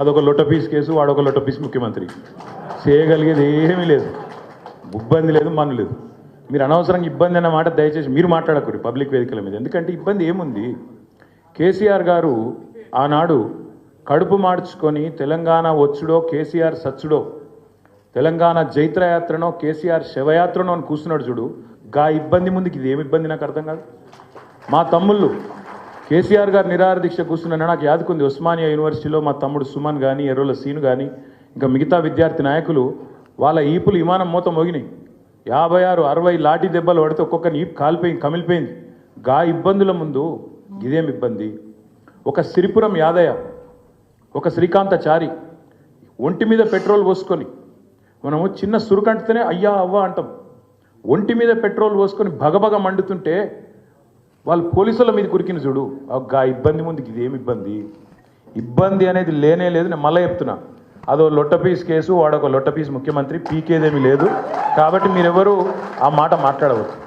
అదొక లొట్టపీస్ కేసు వాడొక లొట్టపీస్ ముఖ్యమంత్రి. చేయగలిగేది ఏమీ లేదు. ఇబ్బంది లేదు మన్ను లేదు. మీరు అనవసరంగా ఇబ్బంది అన్న మాట దయచేసి మీరు మాట్లాడకూడదు పబ్లిక్ వేదికల మీద. ఎందుకంటే ఇబ్బంది ఏముంది? కేసీఆర్ గారు ఆనాడు కడుపు మార్చుకొని తెలంగాణ వచ్చుడో కేసీఆర్ సచ్చుడో తెలంగాణ జైత్రయాత్రనో కేసీఆర్ శవయాత్రనో అని కూర్చున్నాడు చూడు గా ఇబ్బంది ముందుకి ఇది ఏమి ఇబ్బంది నాకు అర్థం కాదు. మా తమ్ముళ్ళు కేసీఆర్ గారు నిరాహార దీక్ష కూర్చున్న నాకు యాదుకుంది ఉస్మానియా యూనివర్సిటీలో మా తమ్ముడు సుమన్ కానీ ఎర్రోల సీను కానీ ఇంకా మిగతా విద్యార్థి నాయకులు వాళ్ళ ఈపులు విమానం మూత మోగినాయి. యాభై ఆరు అరవై లాఠీ దెబ్బలు పడితే ఒక్కొక్కరిని ఈపు కాలిపోయింది కమిలిపోయింది. గా ఇబ్బందుల ముందు ఇదేం ఇబ్బంది? ఒక సిరిపురం యాదయ్య ఒక శ్రీకాంతచారి ఒంటి మీద పెట్రోల్ పోసుకొని మనము చిన్న సురుకంటితేనే అయ్యా అవ్వ అంటాం. ఒంటి మీద పెట్రోల్ పోసుకొని భగభగ మండుతుంటే వాళ్ళు పోలీసుల మీద కురికిన చూడు. ఆ ఇబ్బంది ముందుకు ఇదేమి ఇబ్బంది? ఇబ్బంది అనేది లేనే లేదు నేను మళ్ళీ చెప్తున్నా. అదో లొట్టపీస్ కేసు వాడొక లొట్టపీస్ ముఖ్యమంత్రి పీకేదేమీ లేదు. కాబట్టి మీరెవరు ఆ మాట మాట్లాడవచ్చు